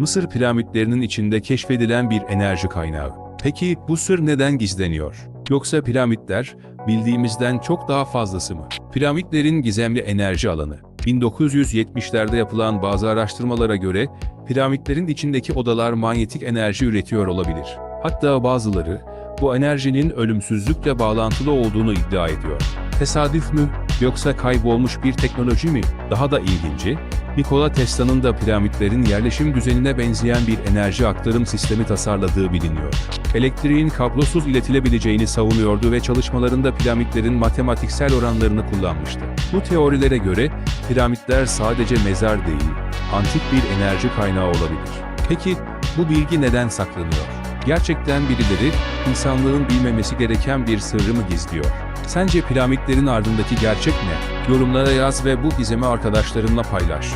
Mısır piramitlerinin içinde keşfedilen bir enerji kaynağı. Peki bu sır neden gizleniyor? Yoksa piramitler bildiğimizden çok daha fazlası mı? Piramitlerin gizemli enerji alanı. 1970'lerde yapılan bazı araştırmalara göre piramitlerin içindeki odalar manyetik enerji üretiyor olabilir. Hatta bazıları bu enerjinin ölümsüzlükle bağlantılı olduğunu iddia ediyor. Tesadüf mü yoksa kaybolmuş bir teknoloji mi? Daha da ilginci, Nikola Tesla'nın da piramitlerin yerleşim düzenine benzeyen bir enerji aktarım sistemi tasarladığı biliniyor. Elektriğin kablosuz iletilebileceğini savunuyordu ve çalışmalarında piramitlerin matematiksel oranlarını kullanmıştı. Bu teorilere göre piramitler sadece mezar değil, antik bir enerji kaynağı olabilir. Peki bu bilgi neden saklanıyor? Gerçekten birileri insanlığın bilmemesi gereken bir sırrı mı gizliyor? Sence piramitlerin ardındaki gerçek ne? Yorumlara yaz ve bu gizemi arkadaşlarınla paylaş.